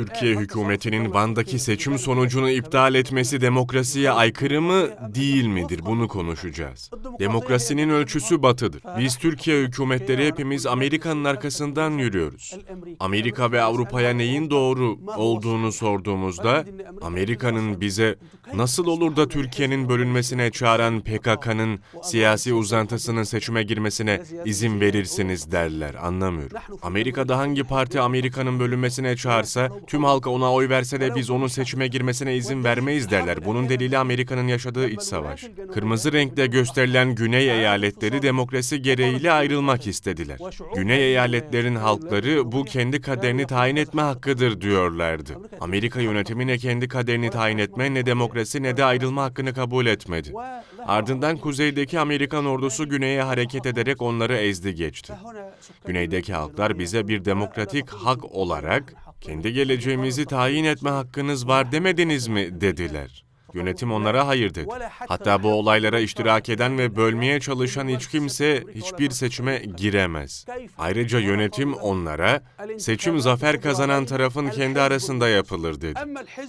Türkiye hükümetinin Van'daki seçim sonucunu iptal etmesi demokrasiye aykırı mı değil midir bunu konuşacağız. Demokrasinin ölçüsü batıdır. Biz Türkiye hükümetleri hepimiz Amerika'nın arkasından yürüyoruz. Amerika ve Avrupa'ya neyin doğru olduğunu sorduğumuzda Amerika'nın bize nasıl olur da Türkiye'nin bölünmesine çağıran PKK'nın siyasi uzantısının seçime girmesine izin verirsiniz derler. Anlamıyorum. Amerika'da hangi parti Amerika'nın bölünmesine çağırsa tüm halk ona oy verse de biz onun seçime girmesine izin vermeyiz derler. Bunun delili Amerika'nın yaşadığı iç savaş. Kırmızı renkte gösterilen güney eyaletleri demokrasi gereğiyle ayrılmak istediler. Güney eyaletlerin halkları bu kendi kaderini tayin etme hakkıdır diyorlardı. Amerika yönetimi ne kendi kaderini tayin etme ne demokrasi ne de ayrılma hakkını kabul etmedi. Ardından kuzeydeki Amerikan ordusu güneye hareket ederek onları ezdi geçti. Güneydeki halklar bize bir demokratik hak olarak kendi geleceğimizi tayin etme hakkınız var demediniz mi dediler. Yönetim onlara hayır dedi. Hatta bu olaylara iştirak eden ve bölmeye çalışan hiç kimse hiçbir seçime giremez. Ayrıca yönetim onlara seçim zafer kazanan tarafın kendi arasında yapılır dedi.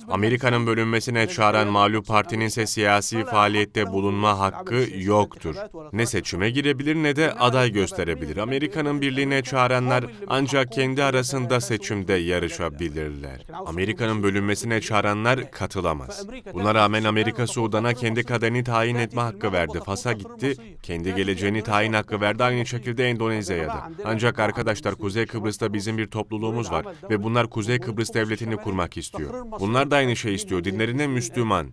Amerika'nın bölünmesine çağıran mağlup partinin ise siyasi faaliyette bulunma hakkı yoktur. Ne seçime girebilir ne de aday gösterebilir. Amerika'nın birliğine çağıranlar ancak kendi arasında seçimde yarışabilirler. Amerika'nın bölünmesine çağıranlar katılamaz. Buna Amerika Sudan'a kendi kaderini tayin etme hakkı verdi. Fas'a gitti, kendi geleceğini tayin hakkı verdi. Aynı şekilde Endonezya'ya da. Ancak arkadaşlar Kuzey Kıbrıs'ta bizim bir topluluğumuz var ve bunlar Kuzey Kıbrıs devletini kurmak istiyor. Bunlar da aynı şey istiyor. Dinlerine Müslüman.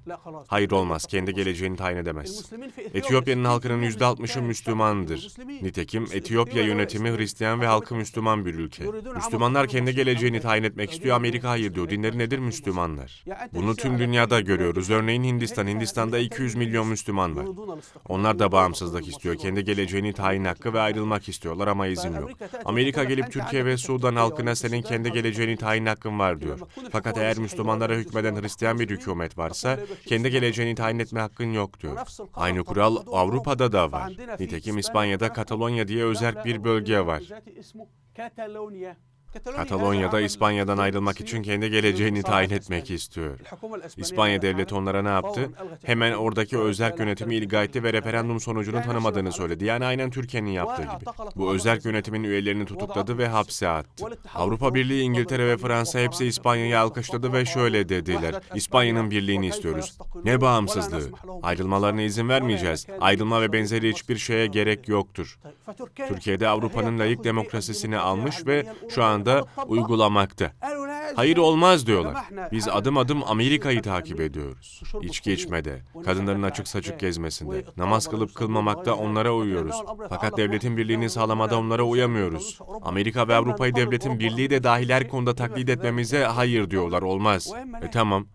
Hayır olmaz, kendi geleceğini tayin edemez. Etiyopya'nın halkının %60'ı Müslümandır. Nitekim Etiyopya yönetimi Hristiyan ve halkı Müslüman bir ülke. Müslümanlar kendi geleceğini tayin etmek istiyor, Amerika hayır diyor. Dinleri nedir Müslümanlar? Bunu tüm dünyada görüyoruz. Örneğin Hindistan. Hindistan'da 200 milyon Müslüman var. Onlar da bağımsızlık istiyor. Kendi geleceğini tayin hakkı ve ayrılmak istiyorlar ama izin yok. Amerika gelip Türkiye ve Sudan halkına senin kendi geleceğini tayin hakkın var diyor. Fakat eğer Müslümanlara hükmeden Hristiyan bir hükümet varsa kendi geleceğini tayin etme hakkın yok diyor. Aynı kural Avrupa'da da var. Nitekim İspanya'da Katalonya diye özel bir bölge var. Katalonya'da İspanya'dan ayrılmak için kendi geleceğini tayin etmek istiyor. İspanya devleti onlara ne yaptı? Hemen oradaki özel yönetimi ilga etti ve referandum sonucunu tanımadığını söyledi. Yani aynen Türkiye'nin yaptığı gibi. Bu özel yönetimin üyelerini tutukladı ve hapse attı. Avrupa Birliği, İngiltere ve Fransa hepsi İspanya'yı alkışladı ve şöyle dediler. İspanya'nın birliğini istiyoruz. Ne bağımsızlığı? Ayrılmalarına izin vermeyeceğiz. Ayrılma ve benzeri hiçbir şeye gerek yoktur. Türkiye'de Avrupa'nın layık demokrasisini almış ve şu anda uygulamakta. Hayır olmaz diyorlar. Biz adım adım Amerika'yı takip ediyoruz. İçki içmede, kadınların açık saçık gezmesinde, namaz kılıp kılmamakta onlara uyuyoruz. Fakat devletin birliğini sağlamada onlara uyamıyoruz. Amerika ve Avrupa'yı devletin birliği de dahil her konuda taklit etmemize hayır diyorlar. Olmaz. E tamam.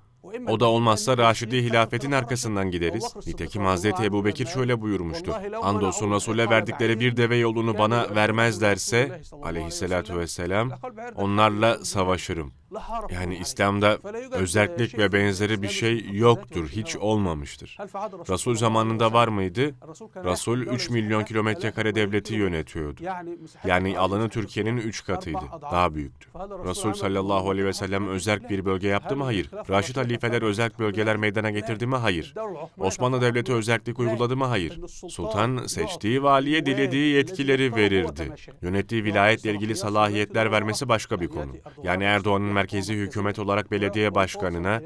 O da olmazsa Raşidi hilafetin arkasından gideriz. Nitekim Hazreti Ebu Bekir şöyle buyurmuştur. Andolsun Resul'e verdikleri bir deve yolunu bana vermezlerse aleyhissalatu vesselam onlarla savaşırım. Yani İslam'da özellik ve benzeri bir şey yoktur, hiç olmamıştır. Resul zamanında var mıydı? Resul 3 milyon kilometre kare devleti yönetiyordu. Yani alanı Türkiye'nin 3 katıydı, daha büyüktü. Resul sallallahu aleyhi ve sellem özerk bir bölge yaptı mı? Hayır. Raşid halifeler özerk bölgeler meydana getirdi mi? Hayır. Osmanlı Devleti özellik uyguladı mı? Hayır. Sultan seçtiği valiye dilediği yetkileri verirdi. Yönettiği vilayetle ilgili salahiyetler vermesi başka bir konu. Yani Erdoğan'ın merkezi hükümet olarak belediye başkanına,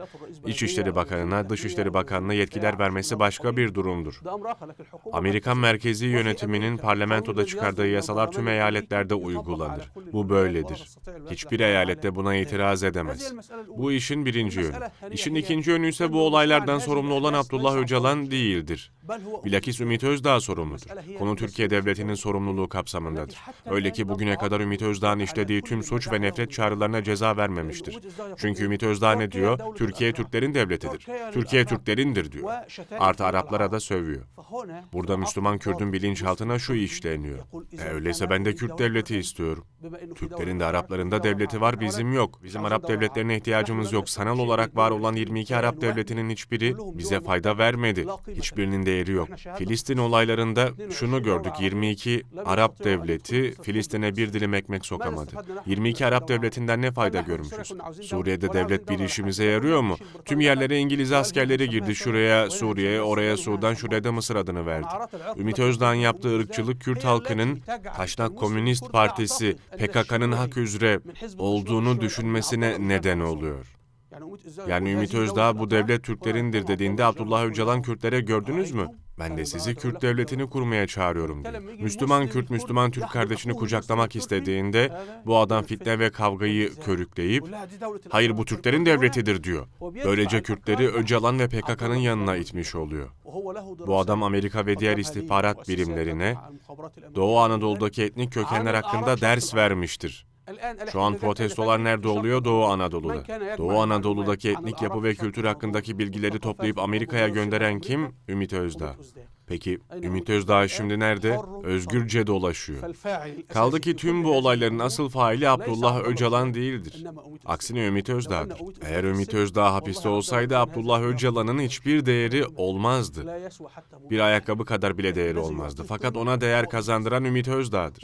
İçişleri Bakanı'na, Dışişleri Bakanı'na yetkiler vermesi başka bir durumdur. Amerikan merkezi yönetiminin parlamentoda çıkardığı yasalar tüm eyaletlerde uygulanır. Bu böyledir. Hiçbir eyalette buna itiraz edemez. Bu işin birinci yönü. İşin ikinci yönü ise bu olaylardan sorumlu olan Abdullah Öcalan değildir. Bilakis Ümit Özdağ sorumludur. Konu Türkiye Devleti'nin sorumluluğu kapsamındadır. Öyle ki bugüne kadar Ümit Özdağ'ın işlediği tüm suç ve nefret çağrılarına ceza vermemiştir. Çünkü Ümit Özdağ ne diyor? Türkiye Türklerin devletidir. Türkiye Türklerindir diyor. Artı Araplara da sövüyor. Burada Müslüman Kürdün bilinçaltına şu işleniyor. E öyleyse ben de Kürt devleti istiyorum. Türklerin de Arapların da devleti var, bizim yok. Bizim Arap devletlerine ihtiyacımız yok. Sanal olarak var olan 22 Arap devletinin hiçbiri bize fayda vermedi. Hiçbirinin değeri yok. Filistin olaylarında şunu gördük. 22 Arap devleti Filistin'e bir dilim ekmek sokamadı. 22 Arap devletinden ne fayda görmüş? Görmüşüz. Suriye'de devlet bir işimize yarıyor mu? Tüm yerlere İngiliz askerleri girdi. Şuraya Suriye, oraya Sudan, şuraya da Mısır adını verdi. Ümit Özdağ'ın yaptığı ırkçılık Kürt halkının Taşnak Komünist Partisi PKK'nın hak üzere olduğunu düşünmesine neden oluyor. Yani Ümit Özdağ bu devlet Türklerindir dediğinde Abdullah Öcalan Kürtlere gördünüz mü? Ben de sizi Kürt devletini kurmaya çağırıyorum diyor. Müslüman Kürt, Müslüman Türk kardeşini kucaklamak istediğinde bu adam fitne ve kavgayı körükleyip hayır bu Türklerin devletidir diyor. Böylece Kürtleri Öcalan ve PKK'nın yanına itmiş oluyor. Bu adam Amerika ve diğer istihbarat birimlerine Doğu Anadolu'daki etnik kökenler hakkında ders vermiştir. Şu an protestolar nerede oluyor? Doğu Anadolu'da. Doğu Anadolu'daki etnik yapı ve kültür hakkındaki bilgileri toplayıp Amerika'ya gönderen kim? Ümit Özdağ. Peki Ümit Özdağ şimdi nerede? Özgürce dolaşıyor. Kaldı ki tüm bu olayların asıl faili Abdullah Öcalan değildir. Aksine Ümit Özdağ'dır. Eğer Ümit Özdağ hapiste olsaydı Abdullah Öcalan'ın hiçbir değeri olmazdı. Bir ayakkabı kadar bile değeri olmazdı. Fakat ona değer kazandıran Ümit Özdağ'dır.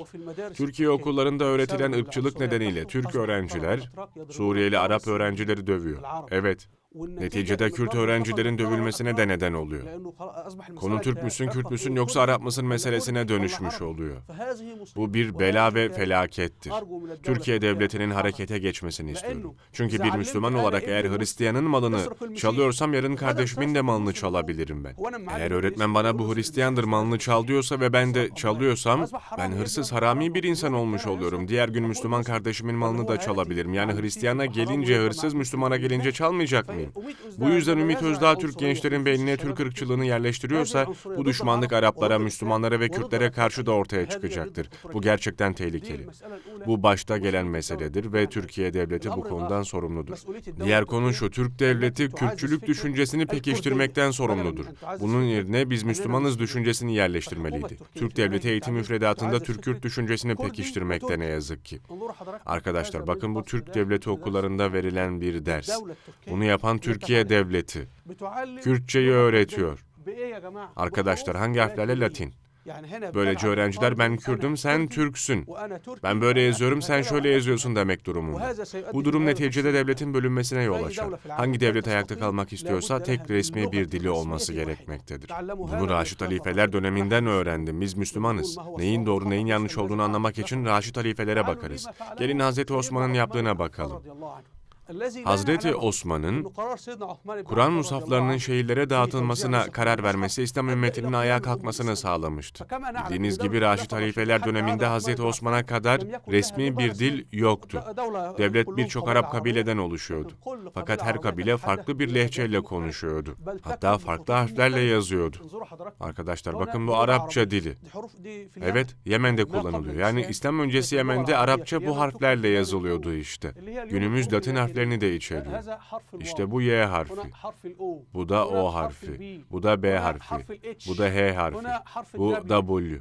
Türkiye okullarında öğretilen ırkçılık nedeniyle Türk öğrenciler Suriyeli Arap öğrencileri dövüyor. Evet. Neticede Kürt öğrencilerin dövülmesine de neden oluyor. Konu Türk müsün, Kürt müsün yoksa Arap mısın meselesine dönüşmüş oluyor. Bu bir bela ve felakettir. Türkiye devletinin harekete geçmesini istiyorum. Çünkü bir Müslüman olarak eğer Hristiyanın malını çalıyorsam yarın kardeşimin de malını çalabilirim ben. Eğer öğretmen bana bu Hristiyandır malını çal diyorsa ve ben de çalıyorsam ben hırsız harami bir insan olmuş oluyorum. Diğer gün Müslüman kardeşimin malını da çalabilirim. Yani Hristiyana gelince hırsız, Müslümana gelince çalmayacak mıyım? Bu yüzden Ümit Özdağ Türk gençlerin beynine Türk ırkçılığını yerleştiriyorsa bu düşmanlık Araplara, Müslümanlara ve Kürtlere karşı da ortaya çıkacaktır. Bu gerçekten tehlikeli. Bu başta gelen meseledir ve Türkiye devleti bu konudan sorumludur. Diğer konu şu, Türk devleti Kürtçülük düşüncesini pekiştirmekten sorumludur. Bunun yerine biz Müslümanız düşüncesini yerleştirmeliydi. Türk devleti eğitim müfredatında Türk-Kürt düşüncesini pekiştirmekte ne yazık ki. Arkadaşlar bakın bu Türk devleti okullarında verilen bir ders. Bunu yapan Türkiye devleti. Kürtçeyi öğretiyor. Arkadaşlar hangi harflerle Latin? Böylece öğrenciler ben Kürdüm sen Türksün. Ben böyle yazıyorum sen şöyle yazıyorsun demek durumunda. Bu durum neticede devletin bölünmesine yol açar. Hangi devlet ayakta kalmak istiyorsa tek resmi bir dili olması gerekmektedir. Bunu Raşid halifeler döneminden öğrendim. Biz Müslümanız. Neyin doğru neyin yanlış olduğunu anlamak için Raşid halifelere bakarız. Gelin Hazreti Osman'ın yaptığına bakalım. Hazreti Osman'ın Kur'an musaflarının şehirlere dağıtılmasına karar vermesi İslam ümmetinin ayağa kalkmasını sağlamıştı. Bildiğiniz gibi Raşid halifeler döneminde Hazreti Osman'a kadar resmi bir dil yoktu. Devlet birçok Arap kabileden oluşuyordu. Fakat her kabile farklı bir lehçeyle konuşuyordu. Hatta farklı harflerle yazıyordu. Arkadaşlar bakın bu Arapça dili. Evet, Yemen'de kullanılıyor. Yani İslam öncesi Yemen'de Arapça bu harflerle yazılıyordu işte. Günümüz Latin harflerini de içeriyor. İşte bu Y harfi. Bu da O harfi. Bu da B harfi. Bu da H harfi. Bu W.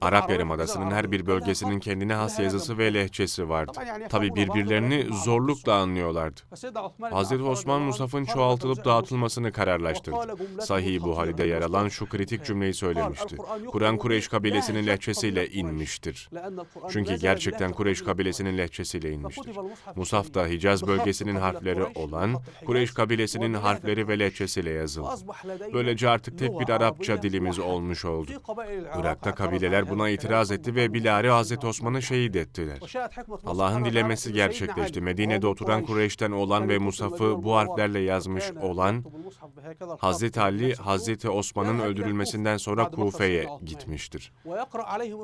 Arap Yarımadası'nın her bir bölgesinin kendine has yazısı ve lehçesi vardı. Tabi birbirlerini zorlukla anlıyorlardı. Hazreti Osman Musaf'ın çoğaltılıp dağıtılmasını kararlaştırdı. Sahih Buhari'de yer alan şu kritik cümleyi söylemişti. Kur'an Kureyş kabilesinin lehçesiyle inmiştir. Çünkü gerçekten Kureyş kabilesinin lehçesiyle inmiştir. Musaf da Hicaz bölgesinin harfleri olan Kureyş kabilesinin harfleri ve lehçesiyle yazıldı. Böylece artık tek bir Arapça dilimiz olmuş oldu. Irak'ta kabileler buna itiraz etti ve Bilal'i Hazreti Osman'ı şehit ettiler. Allah'ın dilemesi gerçekleşti. Medine'de oturan Kureyş'ten olan ve Musaf'ı bu harflerle yazmış olan Hazreti Ali, Hazreti Osman'ın öldürülmesinden sonra Kufe'ye gitmiştir.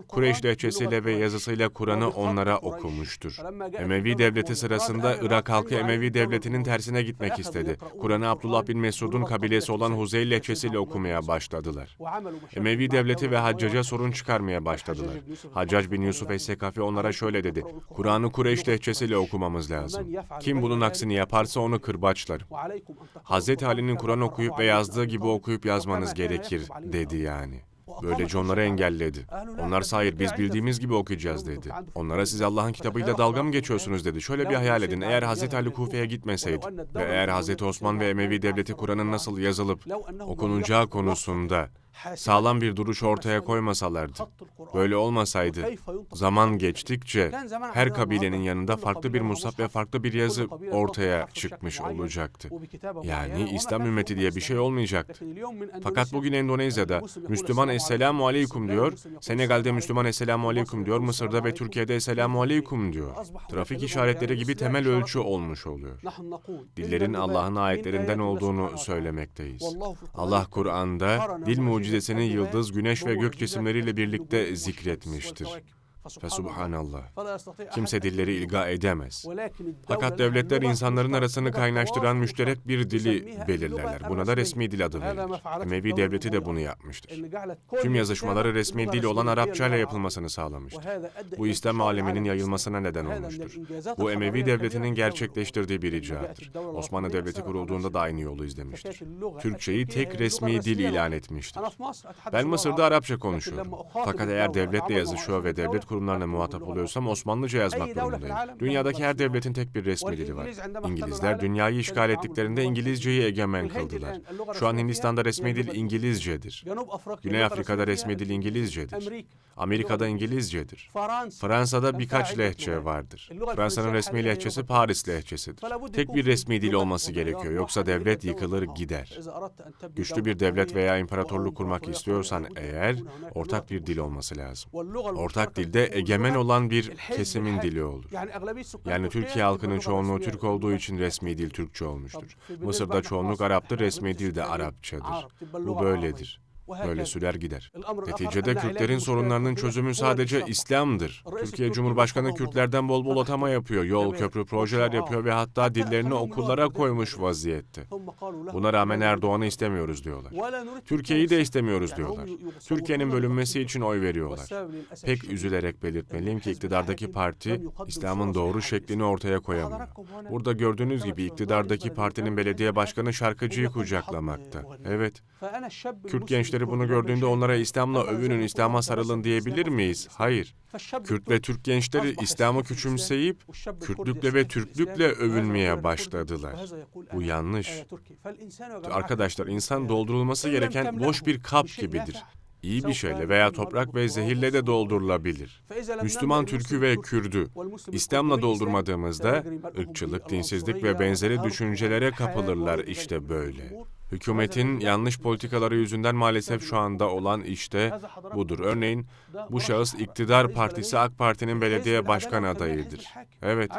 Kureyş lehçesiyle ve yazısıyla Kur'an'ı onlara okumuştur. Emevi devleti sırasında Irak halkı Emevi devletinin tersine gitmek istedi. Kur'an'ı Abdullah bin Mesud'un kabilesi olan Huzeyl lehçesiyle okumaya başladılar. Emevi devleti ve Haccac'a sorun çıkarmaya başladılar. Haccac bin Yusuf Es-Sekafi onlara şöyle dedi. Kur'an'ı Kureyş lehçesiyle okumamız lazım. Kim bunun aksini yaparsa onu kırbaçlarım. Hazreti Ali'nin Kur'an okuyup ve yazdığı gibi okuyup yazmanız gerekir dedi yani. Böylece onları engelledi. Onlar hayır biz bildiğimiz gibi okuyacağız dedi. Onlara siz Allah'ın kitabıyla dalga mı geçiyorsunuz dedi. Şöyle bir hayal edin. Eğer Hazreti Ali Kufe'ye gitmeseydi ve eğer Hazreti Osman ve Emevi devleti Kur'an'ın nasıl yazılıp okunacağı konusunda sağlam bir duruş ortaya koymasalardı, böyle olmasaydı, zaman geçtikçe her kabilenin yanında farklı bir musab ve farklı bir yazı ortaya çıkmış olacaktı. Yani İslam ümmeti diye bir şey olmayacaktı. Fakat bugün Endonezya'da Müslüman Esselamu Aleyküm diyor, Senegal'de Müslüman Esselamu Aleyküm diyor, Mısır'da ve Türkiye'de Esselamu Aleyküm diyor. Trafik işaretleri gibi temel ölçü olmuş oluyor. Dillerin Allah'ın ayetlerinden olduğunu söylemekteyiz. Allah Kur'an'da dil mucizesini yıldız, güneş ve gök cisimleriyle birlikte zikretmiştir. Fesubhanallah. Kimse dilleri ilga edemez. Fakat devletler insanların arasını kaynaştıran müşterek bir dili belirlerler. Buna da resmi dil adı verilir. Emevi devleti de bunu yapmıştır. Tüm yazışmaları resmi dil olan Arapça ile yapılmasını sağlamıştır. Bu İslam aleminin yayılmasına neden olmuştur. Bu Emevi devletinin gerçekleştirdiği bir icattır. Osmanlı Devleti kurulduğunda da aynı yolu izlemiştir. Türkçeyi tek resmi dil ilan etmiştir. Ben Mısır'da Arapça konuşuyorum. Fakat eğer devletle yazışıyor ve devlet kurumlarına muhatap oluyorsam Osmanlıca yazmak durumundayım. Dünyadaki her devletin tek bir resmi dili var. İngilizler dünyayı işgal ettiklerinde İngilizceyi egemen kıldılar. Şu an Hindistan'da resmi dil İngilizcedir. Güney Afrika'da resmi dil İngilizcedir. Amerika'da İngilizcedir. Fransa'da birkaç lehçe vardır. Fransa'nın resmi lehçesi Paris lehçesidir. Tek bir resmi dil olması gerekiyor yoksa devlet yıkılır gider. Güçlü bir devlet veya imparatorluk kurmak istiyorsan eğer ortak bir dil olması lazım. Ortak dilde egemen olan bir kesimin dili olur. Yani Türkiye halkının çoğunluğu Türk olduğu için resmi dil Türkçe olmuştur. Mısır'da çoğunluk Arap'tır, resmi dil de Arapçadır. Bu böyledir. Böyle sürer gider. Neticede Kürtlerin sorunlarının çözümü sadece İslam'dır. Türkiye Cumhurbaşkanı Kürtlerden bol bol atama yapıyor, yol, köprü, projeler yapıyor ve hatta dillerini okullara koymuş vaziyette. Buna rağmen Erdoğan'ı istemiyoruz diyorlar. Türkiye'yi de istemiyoruz diyorlar. Türkiye'nin bölünmesi için oy veriyorlar. Pek üzülerek belirtmeliyim ki iktidardaki parti İslam'ın doğru şeklini ortaya koyamıyor. Burada gördüğünüz gibi iktidardaki partinin belediye başkanı şarkıcıyı kucaklamakta. Evet. Kürt gençleri bunu gördüğünde onlara İslam'la övünün, İslam'a sarılın diyebilir miyiz? Hayır. Kürt ve Türk gençleri İslam'ı küçümseyip Kürtlükle ve Türklükle övünmeye başladılar. Bu yanlış. Arkadaşlar insan doldurulması gereken boş bir kap gibidir. İyi bir şeyle veya toprak ve zehirle de doldurulabilir. Müslüman Türk'ü ve Kürd'ü İslam'la doldurmadığımızda ırkçılık, dinsizlik ve benzeri düşüncelere kapılırlar işte böyle. Hükümetin yanlış politikaları yüzünden maalesef şu anda olan işte budur. Örneğin bu şahıs iktidar partisi AK Parti'nin belediye başkan adayıdır. Evet,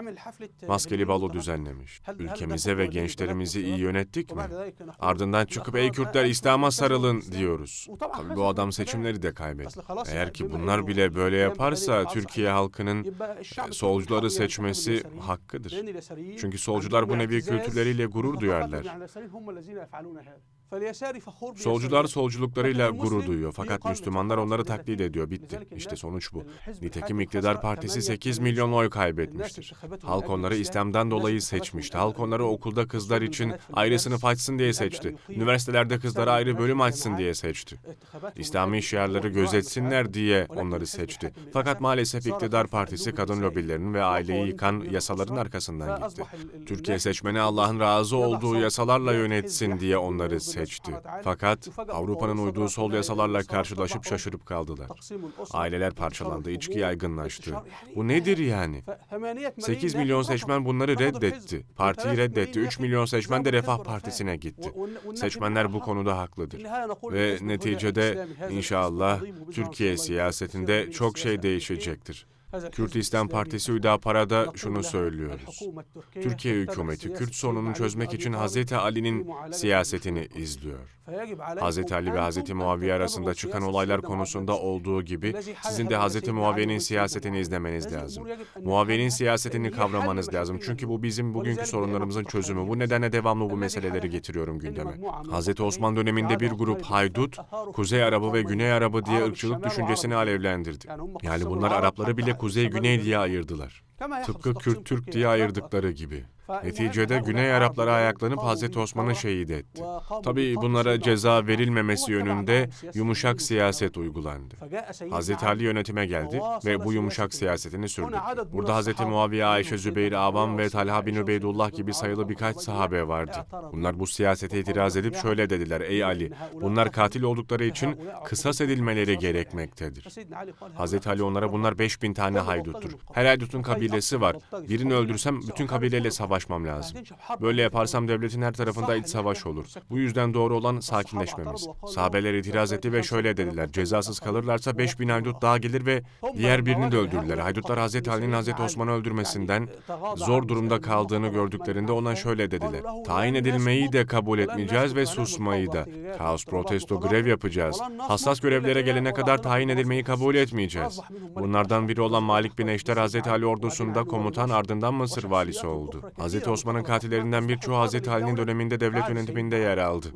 maskeli balo düzenlemiş. Ülkemize ve gençlerimizi iyi yönettik mi? Ardından çıkıp ey Kürtler İslam'a sarılın diyoruz. Tabii bu adam seçimleri de kaybetti. Eğer ki bunlar bile böyle yaparsa Türkiye halkının solcuları seçmesi hakkıdır. Çünkü solcular bu nevi kültürleriyle gurur duyarlar. the head. Solcular solculuklarıyla gurur duyuyor fakat Müslümanlar onları taklit ediyor. Bitti. İşte sonuç bu. Nitekim iktidar partisi 8 milyon oy kaybetmiştir. Halk onları İslam'dan dolayı seçmişti. Halk onları okulda kızlar için ayrı sınıf açsın diye seçti. Üniversitelerde kızlara ayrı bölüm açsın diye seçti. İslami şiarları gözetsinler diye onları seçti. Fakat maalesef iktidar partisi kadın lobilerinin ve aileyi yıkan yasaların arkasından gitti. Türkiye seçmeni Allah'ın razı olduğu yasalarla yönetsin diye onları seçti seçti. Fakat Avrupa'nın uyduğu sol yasalarla karşılaşıp şaşırıp kaldılar. Aileler parçalandı, içki yaygınlaştı. Bu nedir yani? 8 milyon seçmen bunları reddetti. Partiyi reddetti. 3 milyon seçmen de Refah Partisi'ne gitti. Seçmenler bu konuda haklıdır. Ve neticede inşallah Türkiye siyasetinde çok şey değişecektir. Kürt İslam Partisi Hüdapara'da şunu söylüyoruz. Türkiye hükümeti Kürt sorununu çözmek için Hazreti Ali'nin siyasetini izliyor. Hazreti Ali ve Hazreti Muaviye arasında çıkan olaylar konusunda olduğu gibi sizin de Hazreti Muaviye'nin siyasetini izlemeniz lazım. Muaviye'nin siyasetini kavramanız lazım. Çünkü bu bizim bugünkü sorunlarımızın çözümü. Bu nedenle devamlı bu meseleleri getiriyorum gündeme. Hazreti Osman döneminde bir grup haydut, Kuzey Arabı ve Güney Arabı diye ırkçılık düşüncesini alevlendirdi. Yani bunlar Arapları bile Kuzey Güney diye ayırdılar. Tıpkı Kürt Türk diye ayırdıkları gibi. Neticede Güney Arapları ayaklanıp Hazreti Osman'ı şehit etti. Tabii bunlara ceza verilmemesi yönünde yumuşak siyaset uygulandı. Hazreti Ali yönetime geldi ve bu yumuşak siyasetini sürdü. Burada Hazreti Muaviye, Ayşe, Zübeyir, Avam ve Talha bin Übeydullah gibi sayılı birkaç sahabe vardı. Bunlar bu siyasete itiraz edip şöyle dediler. Ey Ali, bunlar katil oldukları için kısas edilmeleri gerekmektedir. Hazreti Ali onlara bunlar 5000 tane hayduttur. Her haydutun kabilesi var. Birini öldürsem bütün kabileyle savaşmam lazım. Böyle yaparsam devletin her tarafında iç savaş olur. Bu yüzden doğru olan sakinleşmemiz. Sahabeler itiraz etti ve şöyle dediler. Cezasız kalırlarsa 5000 haydut daha gelir ve diğer birini de öldürürler. Haydutlar Hazreti Ali'nin Hazreti Osman'ı öldürmesinden zor durumda kaldığını gördüklerinde ona şöyle dediler. Tayin edilmeyi de kabul etmeyeceğiz ve susmayı da. Kaos, protesto, grev yapacağız. Hassas görevlere gelene kadar tayin edilmeyi kabul etmeyeceğiz. Bunlardan biri olan Malik bin Eşter Hazreti Ali ordusunda komutan ardından Mısır valisi oldu. Hazreti Osman'ın katillerinden birçoğu Hazreti Ali'nin döneminde devlet yönetiminde yer aldı.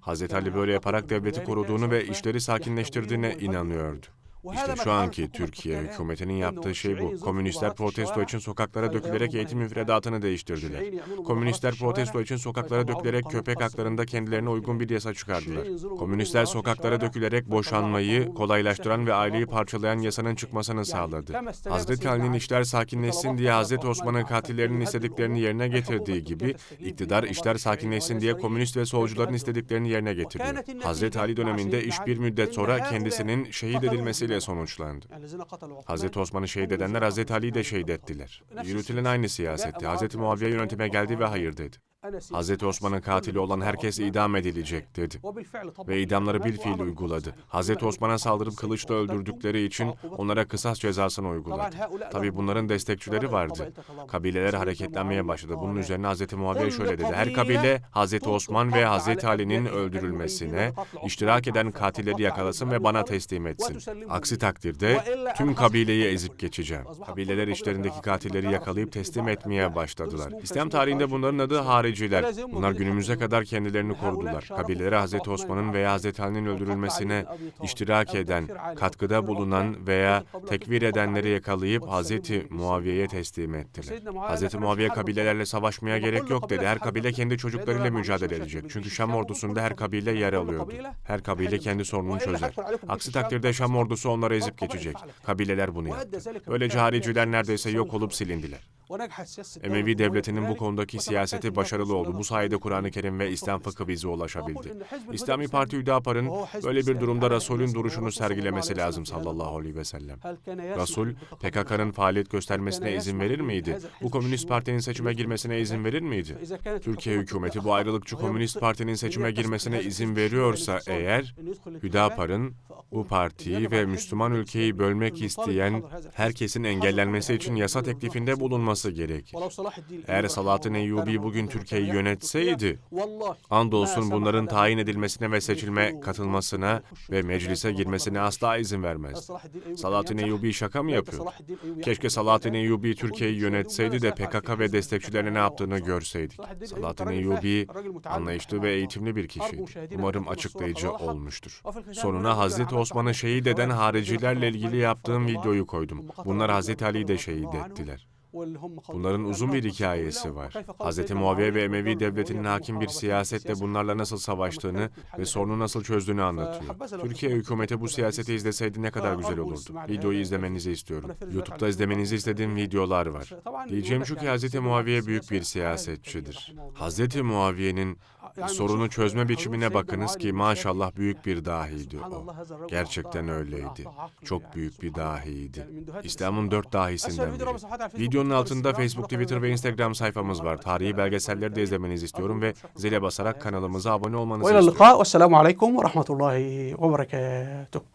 Hazreti Ali böyle yaparak devleti koruduğunu ve işleri sakinleştirdiğine inanıyordu. İşte şu anki Türkiye hükümetinin yaptığı şey bu. Komünistler protesto için sokaklara dökülerek eğitim müfredatını değiştirdiler. Komünistler protesto için sokaklara dökülerek köpek haklarında kendilerine uygun bir yasa çıkardılar. Komünistler sokaklara dökülerek boşanmayı kolaylaştıran ve aileyi parçalayan yasanın çıkmasını sağladı. Hazreti Ali'nin işler sakinleşsin diye Hazreti Osman'ın katillerinin istediklerini yerine getirdiği gibi iktidar işler sakinleşsin diye komünist ve solcuların istediklerini yerine getiriyor. Hazreti Ali döneminde iş bir müddet sonra kendisinin şehit edilmesiyle sonuçlandı. Hazreti Osman'ı şehit edenler Hazreti Ali'yi de şehit ettiler. Yürütülen aynı siyasetti. Hazreti Muaviye yönetime geldi ve hayır dedi. Hazreti Osman'ın katili olan herkes idam edilecek dedi. Ve idamları bilfiil uyguladı. Hazreti Osman'a saldırıp kılıçla öldürdükleri için onlara kısas cezasını uyguladı. Tabi bunların destekçileri vardı. Kabileler hareketlenmeye başladı. Bunun üzerine Hazreti Muaviye şöyle dedi. Her kabile Hazreti Osman ve Hazreti Ali'nin öldürülmesine iştirak eden katilleri yakalasın ve bana teslim etsin. Aksi takdirde tüm kabileyi ezip geçeceğim. Kabileler işlerindeki katilleri yakalayıp teslim etmeye başladılar. İslam tarihinde bunların adı hariciler. Bunlar günümüze kadar kendilerini korudular. Kabileleri Hazreti Osman'ın veya Hazreti Ali'nin öldürülmesine iştirak eden, katkıda bulunan veya tekvir edenleri yakalayıp Hazreti Muaviye'ye teslim ettiler. Hazreti Muaviye kabilelerle savaşmaya gerek yok dedi. Her kabile kendi çocuklarıyla mücadele edecek. Çünkü Şam ordusunda her kabile yer alıyordu. Her kabile kendi sorununu çözer. Aksi takdirde Şam ordusu onları ezip geçecek. Kabileler bunu yaptı. Böylece hariciler neredeyse yok olup silindiler. Emevi devletinin bu konudaki siyaseti başarılı oldu. Bu sayede Kur'an-ı Kerim ve İslam fıkı bize ulaşabildi. İslami Parti Hüdapar'ın böyle bir durumda Resul'ün duruşunu sergilemesi lazım sallallahu aleyhi ve sellem. Resul, PKK'nın faaliyet göstermesine izin verir miydi? Bu komünist partinin seçime girmesine izin verir miydi? Türkiye hükümeti bu ayrılıkçı komünist partinin seçime girmesine izin veriyorsa eğer, Hüdapar'ın bu partiyi ve Müslüman ülkeyi bölmek isteyen herkesin engellenmesi için yasa teklifinde bulunması gerekir. Eğer Salahattin Eyyubi bugün Türkiye'yi yönetseydi, andolsun bunların tayin edilmesine ve seçilme katılmasına ve meclise girmesine asla izin vermez. Salahattin Eyyubi şaka mı yapıyor? Keşke Salahattin Eyyubi Türkiye'yi yönetseydi de PKK ve destekçilerine ne yaptığını görseydik. Salahattin Eyyubi anlayışlı ve eğitimli bir kişiydi. Umarım açıklayıcı olmuştur. Sonuna Hazreti Osman'ı şehit eden haricilerle ilgili yaptığım videoyu koydum. Bunlar Hazreti Ali'yi de şehit ettiler. Bunların uzun bir hikayesi var. Hz. Muaviye ve Emevi devletinin hakim bir siyasetle bunlarla nasıl savaştığını ve sorunu nasıl çözdüğünü anlatıyor. Türkiye hükümeti bu siyaseti izleseydi ne kadar güzel olurdu. Videoyu izlemenizi istiyorum. YouTube'da izlemenizi istediğim videolar var. Diyeceğim şu ki Hz. Muaviye büyük bir siyasetçidir. Hz. Muaviye'nin Sorunu çözme biçimine bakınız ki maşallah büyük bir dahiydi o. Gerçekten öyleydi. Çok büyük bir dahiydi. İslam'ın dört dahisinden biri. Videonun altında Facebook, Twitter ve Instagram sayfamız var. Tarihi belgeselleri de izlemenizi istiyorum ve zile basarak kanalımıza abone olmanızı istiyorum. Ve aleyküm ve rahmetullahi ve berekatuhu.